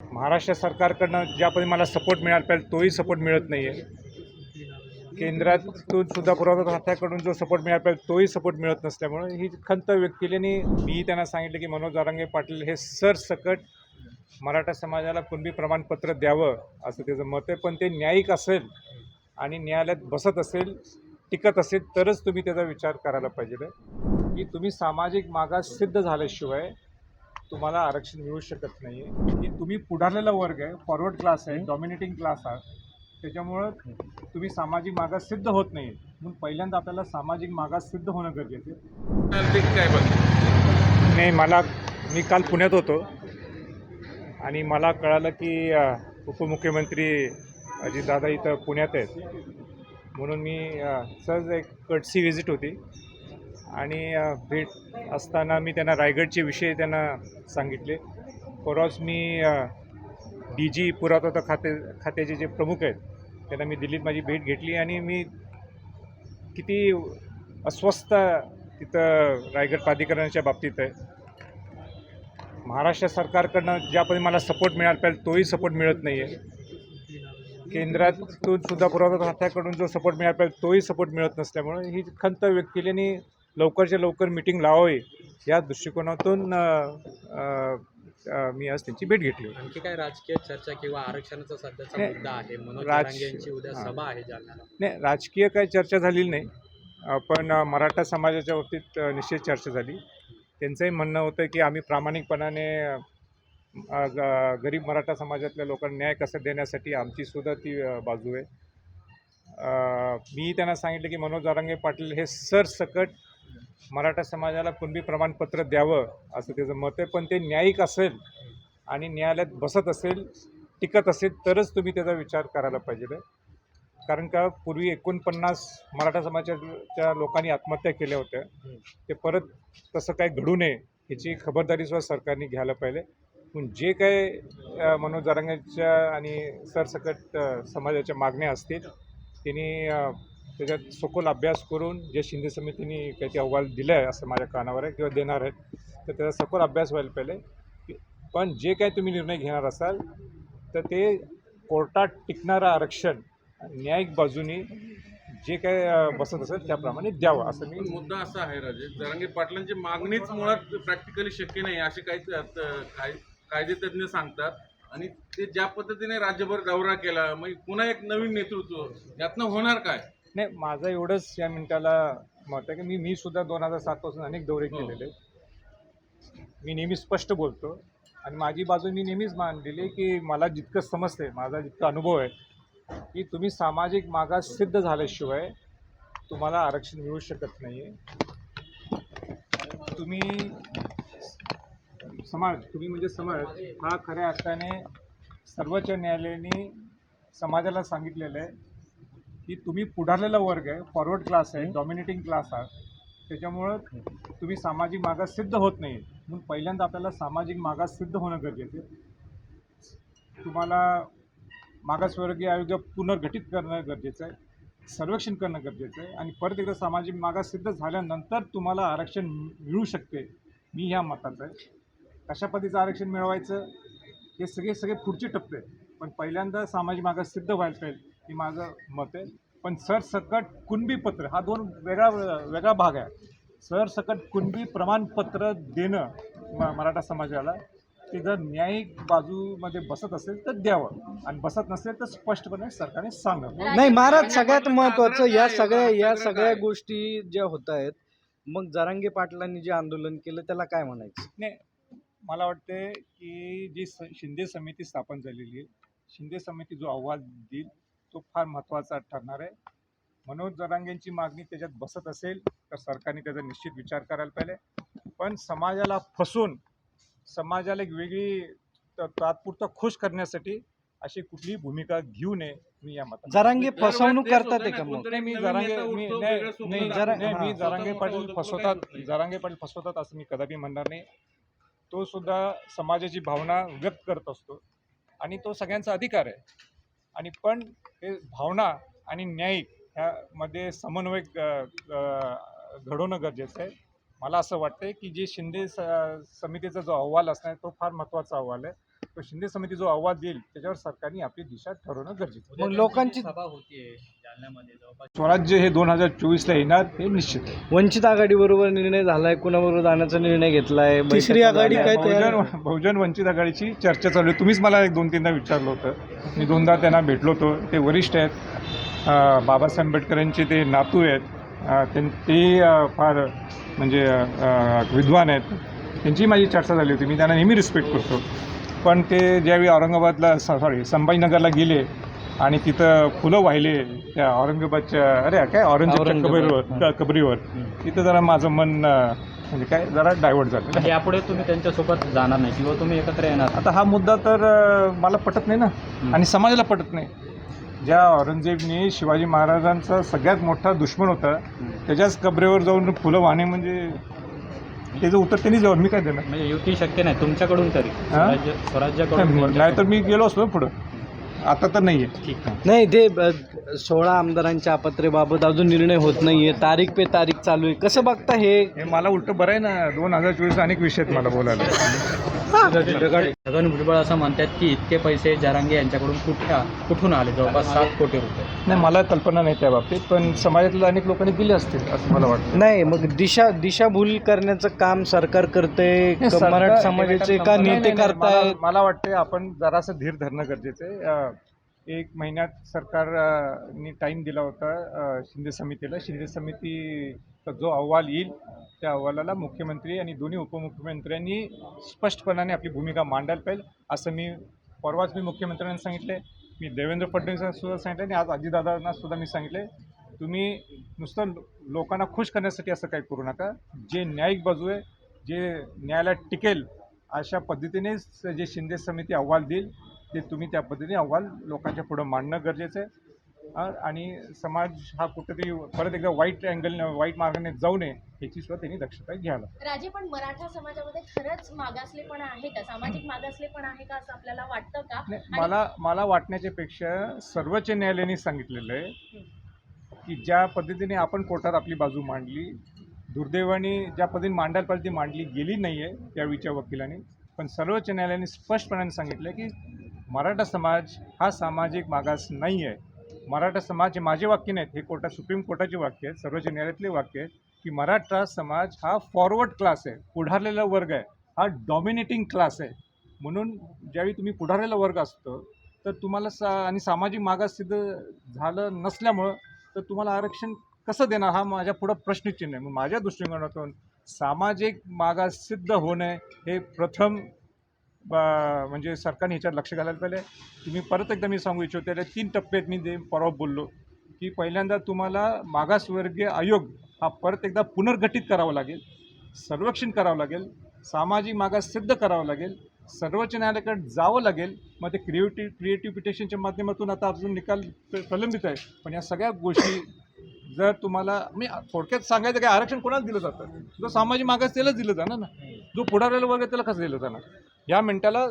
महाराष्ट्र सरकारकडनं ज्यापणे मला सपोर्ट मिळाला पाहिजे तोही सपोर्ट मिळत नाही आहे केंद्रातून सुद्धा पुरवठा खात्याकडून जो सपोर्ट मिळाला पाहिजे तोही सपोर्ट मिळत नसल्यामुळे ही खंत व्यक्त केली आणि मी त्यांना सांगितलं की मनोज जारांगे पाटील हे सरसकट मराठा समाजाला कुणबी प्रमाणपत्र द्यावं असं त्याचं मत आहे. पण ते न्यायिक असेल आणि न्यायालयात बसत असेल टिकत असेल तरच तुम्ही त्याचा विचार करायला पाहिजे. की तुम्ही सामाजिक मागास सिद्ध झाल्याशिवाय तुम्हाला आरक्षण मिळू शकत नाही की तुम्ही पुढारलेला वर्ग आहे फॉरवर्ड क्लास आहे डॉमिनेटिंग क्लास आहात. त्याच्यामुळं तुम्ही सामाजिक मागास सिद्ध होत नाही म्हणून पहिल्यांदा आपल्याला सामाजिक मागास सिद्ध होणं गरजेचं आहे. काय बघ? नाही मला मी काल पुण्यात होतो. आणि मला कळालं की उपमुख्यमंत्री अजितदादा इथं पुण्यात आहेत. म्हणून मी सहज एक कटसी व्हिजिट होती. आणि भेट असताना मी त्यांना रायगडचे विषय त्यांना सांगितले. परवाच मी डी जी पुरातत्व खाते खात्याचे जे प्रमुख आहेत त्यांना मी दिल्लीत माझी भेट घेतली आणि मी किती अस्वस्थ तिथं रायगड प्राधिकरणाच्या बाबतीत आहे. महाराष्ट्र सरकारकडनं ज्यापणे मला सपोर्ट मिळाला पाहिजे तोही सपोर्ट मिळत नाही आहे केंद्रातून सुद्धा पुरवठा खात्याकडून जो सपोर्ट मिळाला पाहिजे तोही सपोर्ट मिळत नसल्यामुळे ही खंत व्यक्त केली आणि लवकरच्या लवकर मिटिंग लावावी या दृष्टिकोनातून मी आज त्यांची भेट घेतली होती. आणखी काय राजकीय चर्चा किंवा आरक्षणाचा सध्याचा मुद्दा आहे राज- उद्या. सभा आहे नाही राजकीय काही चर्चा झालेली नाही पण मराठा समाजाच्या बाबतीत निश्चित चर्चा झाली. त्यांचंही म्हणणं होतं की आम्ही प्रामाणिकपणाने गरीब मराठा समाजातल्या लोकांना न्याय कसा देण्यासाठी आमची सुद्धा ती बाजू आहे. मी त्यांना सांगितलं की मनोज जारांगे पाटील हे सरसकट मराठा समाजाला कुणबी प्रमाणपत्र द्यावं असं त्याचं मत आहे पण ते न्यायिक असेल आणि न्यायालयात बसत असेल टिकत असेल तरच तुम्ही त्याचा विचार करायला पाहिजे. कारण का पूर्वी एकोणपन्नास मराठा समाजाच्या लोकांनी आत्महत्या केल्या होत्या. ते परत तसं काय घडू नये ह्याची खबरदारी सुद्धा सरकारने घ्यायला पाहिजे. पण जे काय मनोज आणि सरसकट समाजाच्या मागण्या असतील त्यांनी त्याच्यात सखोल अभ्यास करून जे शिंदे समितीने काही ते अहवाल दिलं आहे असं माझ्या कानावर आहे किंवा देणार आहेत तर त्याचा सखोल अभ्यास व्हायला पाहिजे पण जे काय तुम्ही निर्णय घेणार असाल तर ते कोर्टात टिकणारं आरक्षण न्यायिक बाजूनी जे काय बसत असेल त्याप्रमाणे द्यावं असं मी मुद्दा असा आहे राजे जरांगे पाटलांची मागणीच मुळात प्रॅक्टिकली शक्य नाही असे काही काय कायदेतज्ञ सांगतात. आणि ते ज्या पद्धतीने राज्यभर दौरा केला मग पुन्हा एक नवीन नेतृत्व यातनं होणार काय? नाही माझं एवढंच या मिनिटाला मत आहे की मी मी सुद्धा दोन हजार सातपासून अनेक दौरे हो. केलेले. मी नेहमी स्पष्ट बोलतो आणि माझी बाजू मी नेहमीच मांडलेली की मला जितकं समजते माझा जितका अनुभव आहे की तुम्ही सामाजिक मागास सिद्ध झाल्याशिवाय तुम्हाला आरक्षण मिळू शकत नाही आहे तुम्ही समाज तुम्ही म्हणजे समाज हा खऱ्या अर्थाने सर्वोच्च न्यायालयाने समाजाला सांगितलेलं आहे की तुम्ही पुढारलेला वर्ग आहे फॉरवर्ड क्लास आहे डॉमिनेटिंग क्लास आहात. त्याच्यामुळं तुम्ही सामाजिक मागास सिद्ध होत नाही. म्हणून पहिल्यांदा आपल्याला सामाजिक मागास सिद्ध होणं गरजेचं आहे. तुम्हाला मागासवर्गीय आयोग पुनर्गठित करणं गरजेचं आहे. सर्वेक्षण करणं गरजेचं आहे. आणि परत एकदा सामाजिक मागास सिद्ध झाल्यानंतर तुम्हाला आरक्षण मिळू शकते. मी ह्या मताचं आहे. कशा पद्धतीचं आरक्षण मिळवायचं? हे सगळे सगळे पुढचे टप्पे आहेत. पण पहिल्यांदा सामाजिक मागास सिद्ध व्हायला पाहिजे. हे माझं मत आहे. पण सरसकट कुणबी पत्र हा दोन वेगळा वेगळा भाग आहे. सरसकट कुणबी प्रमाणपत्र देणं म मराठा समाजाला ते जर न्यायिक बाजूमध्ये बसत असेल तर द्यावं. आणि बसत नसेल तर स्पष्टपणे सरकारने सांगावं. नाही महाराज सगळ्यात महत्वाचं या सगळ्या या सगळ्या गोष्टी ज्या होत आहेत मग जरांगे पाटलांनी जे आंदोलन केलं त्याला काय म्हणायचं? नाही मला वाटते की जी स शिंदे समिती स्थापन झालेली आहे शिंदे समिती जो अहवाल देईल तो फार महत्त्वाचा ठरणार आहे. मनोज जरांगेंची मागणी त्याच्यात बसत असेल तर सरकारने त्याचा निश्चित विचार करायला पाहिजे. पण समाजाला फसून समाजाला एक वेगळी त- तात्पुरतं खुश करण्यासाठी अशी कुठलीही भूमिका घेऊ नये मी या मतात जरांगे फसवणूक करतात मी जरांगे मी. जरांगे पाटील फसवतात जरांगे पाटील फसवतात असं मी कदापि म्हणणार नाही. तो सुद्धा समाजाची भावना व्यक्त करत असतो. आणि तो सगळ्यांचा अधिकार आहे. आणि पण हे भावना आणि न्यायिक ह्यामध्ये समन्वय घडवणं गरजेचं आहे. मला असं वाटतं की जे शिंदे स समितीचा जो अहवाल असणार आहे तो फार महत्त्वाचा अहवाल आहे. तो शिंदे समिती जो अहवाल देईल त्याच्यावर सरकारने आपली दिशा ठरवणं गरजेचं लोकांची सभा होतीये स्वराज्य हे दोन हजार चोवीसला येणार हे निश्चित आहे. वंचित आघाडी बरोबर निर्णय झालाय कुणाबरोबर जाण्याचा निर्णय घेतलाय तिसरी आघाडी. काय तयार बहुजन बहुजन वंचित आघाडीची चर्चा चालू आहे. तुम्हीच मला एक दोन तीनदा विचारलं होतं. मी दोनदा त्यांना भेटलो होतो. ते वरिष्ठ आहेत. बाबासाहेब आंबेडकरांचे ते नातू आहेत. ते फार म्हणजे विद्वान आहेत. त्यांची माझी चर्चा झाली होती. मी त्यांना नेहमी रिस्पेक्ट करतो. पण ते ज्यावेळी औरंगाबादला सॉरी संभाजीनगरला गेले आणि तिथं फुलं वाहिले त्या औरंगाबादच्या अरे काय औरंगजेबच्या औरंगाबाद, कबरीवर कबरीवर. तिथं जरा माझं मन म्हणजे काय जरा डायव्हर्ट झालं. यापुढे तुम्ही त्यांच्यासोबत जाणार नाही किंवा तुम्ही एकत्र येणार? आता हा मुद्दा तर मला पटत नाही ना. आणि समाजाला पटत नाही. ज्या औरंगजेबने शिवाजी महाराजांचा सगळ्यात मोठा दुश्मन होता त्याच्याच कबरेवर जाऊन फुलं वाहणे म्हणजे त्याचं उत्तर त्यांनी जाऊ मी काय देणार? म्हणजे युती शक्य नाही तुमच्याकडून तरी? स्वराज्य स्वराज्याकडून नाही तर मी गेलो असतो पुढं. आता तर नाही आहे ठीक आहे. नाही ते अ, सोळा आमदारांच्या आपत्रेबाबत अजून निर्णय होत नाहीये. तारीख पे तारीख चालू आहे. कसं बघता हे? हे मला उलटं बरं आहे ना दोन हजार चोवीस अनेक विषय आहेत मला बोलायला. छगन भुजबळ असं म्हणतात की इतके पैसे जरांगे यांच्याकडून कुठे कुठून आले? जवळपास सात कोटी रुपये. नाही मला कल्पना नाही त्या बाबतीत पण समाजातल्या अनेक लोकांनी दिले असतील असं मला वाटतं. नाही मग दिशा दिशाभूल करण्याचं काम सरकार करते नाही, सरकार- मराठा समाजाचे का नाही, नेते नाही, नाही, मला- वाटते आपण जरासं धीर धरणं गरजेचं आहे. अं, एक महिन्यात सरकारने टाईम दिला होता शिंदे समितीला. शिंदे समितीचा जो अहवाल येईल त्या अहवालाला मुख्यमंत्री आणि दोन्ही उपमुख्यमंत्र्यांनी स्पष्टपणाने आपली भूमिका मांडायला पाहिजे असं मी परवाच मी मुख्यमंत्र्यांना सांगितले मी देवेंद्र फडणवीसांना सुद्धा सांगितलं आणि आज अजितदादांना सुद्धा मी सांगितले तुम्ही नुसतं लो- लोकांना खुश करण्यासाठी असं काही करू नका. जे न्यायिक बाजू आहे जे न्यायालयात टिकेल अशा पद्धतीनेच जे शिंदे समिती अहवाल देईल ते तुम्ही त्या पद्धतीने अहवाल लोकांच्या पुढं मांडणं गरजेचं आहे. आणि समाज हा कुठेतरी परत एकदा वाईट अँगल वाईट मार्गाने जाऊ नये याची सुद्धा त्यांनी दक्षता घ्यायला राजे पण मराठा समाजामध्ये खरंच मागासलेपणा आहे का? सामाजिक मागासलेपणा आहे का असं आपल्याला वाटतं का? मला मला वाटण्याच्या पेक्षा सर्वोच्च न्यायालयाने सांगितलेलं आहे की ज्या पद्धतीने आपण कोर्टात आपली बाजू मांडली दुर्दैवाने ज्या पद्धतीने मांडायला पाहिजे ती मांडली गेली नाही आहे त्यावेळीच्या वकिलांनी पण सर्वोच्च न्यायालयाने स्पष्टपणाने सांगितलं की मराठा समाज हा सामाजिक मागास नाही आहे. मराठा समाज हे माझे वाक्य नाहीत हे कोर्टा सुप्रीम कोर्टाचे वाक्य आहेत सर्वोच्च न्यायालयातले वाक्य आहेत की मराठा समाज हा फॉरवर्ड क्लास आहे पुढारलेला वर्ग आहे हा डॉमिनेटिंग क्लास आहे. म्हणून ज्यावेळी तुम्ही पुढारलेला वर्ग असतो तर तुम्हाला सा आणि सामाजिक मागास सिद्ध झालं नसल्यामुळं तर तुम्हाला आरक्षण कसं देणार हा माझ्या पुढं प्रश्नचिन्ह आहे. मग माझ्या दृष्टिकोनातून सामाजिक मागास सिद्ध होणे हे प्रथम म्हणजे सरकारने ह्याच्यात लक्ष घालायला पाहिजे तुम्ही परत एकदा मी सांगू इच्छितो त्याला तीन टप्प्यात मी ते परवा बोललो की पहिल्यांदा तुम्हाला मागासवर्गीय आयोग हा परत एकदा पुनर्गठित करावा लागेल सर्वेक्षण करावं लागेल सामाजिक मागास सिद्ध करावं लागेल सर्वोच्च न्यायालयाकडे जावं लागेल. मग ते क्रिएटिव्ह क्रिएटिव्ह पिटिशनच्या माध्यमातून आता अजून निकाल प्र- प्रलंबित आहे. पण या सगळ्या गोष्टी जर तुम्हाला मी थोडक्यात सांगायचं काय आरक्षण कोणाला दिलं जातं? जो सामाजिक मागास त्यालाच दिलं जाणार ना? जो पुढाऱ्याला वर्ग त्याला कसं दिलं जाणार? या मिनिटाला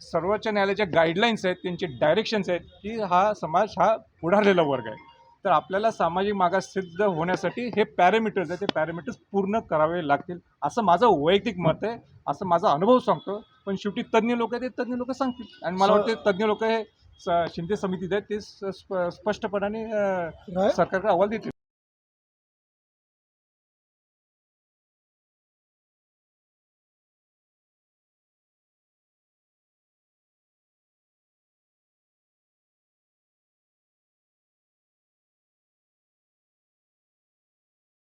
सर्वोच्च न्यायालयाच्या गाईडलाईन्स आहेत त्यांचे डायरेक्शन्स आहेत की हा समाज हा पुढारलेला वर्ग आहे. तर आपल्याला सामाजिक मागास सिद्ध होण्यासाठी हे पॅरामीटर्स आहेत ते पॅरामीटर्स पूर्ण करावे लागतील असं माझं वैयक्तिक मत आहे असं माझा अनुभव सांगतो. पण शेवटी तज्ज्ञ लोक आहेत ते तज्ज्ञ लोक सांगतील. आणि मला वाटते तज्ज्ञ लोक हे स- शिंदे समितीत आहेत ते स्पष्टपणाने सरकारकडे अहवाल देतील.